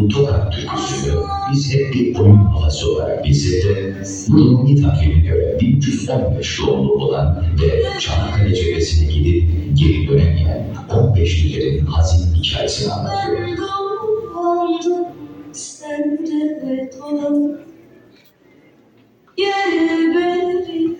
bu tokat türküsünü biz hep bir oyun havası olarak bilsek de Rumuni takvime göre 1315 doğumlu olan ve Çanakkale cephesine gidip geri dönemeyen 15 liderin hazin hikayesini anlatıyor. Sen de doğ. Gel beni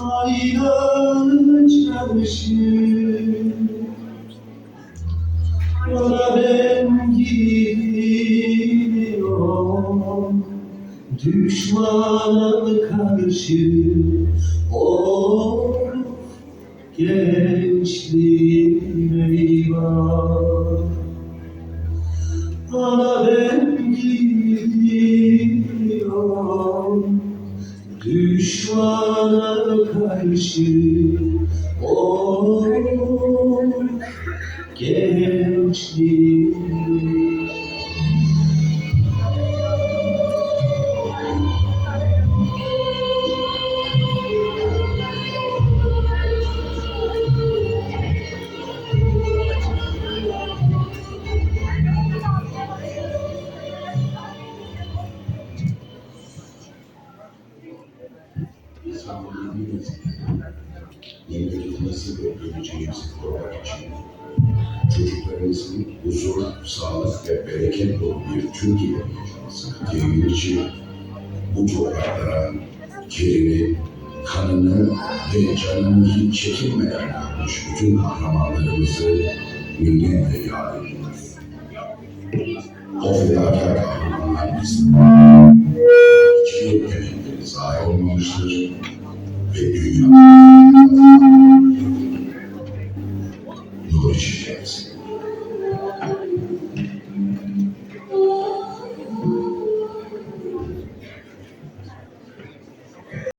aynalı çarşı Ona ben gidiyorum. Düşmana karşı Of gençliğim eyvah karşı Oh gençliğim İstanbul'u biliriz. Memleketi nasıl göreceğimizi korumak için çocuklarımızın huzur, sağlık ve bereket dolu bir Türkiye yaşamasını temin için bu topraklara ciğerini, kanını ve canını hiç çekinmeden vermiş bütün kahramanlarımızı minnetle yad ediyoruz. O fedakar kahramanlar bizim hiçbir emekleri zayi olmamıştır ve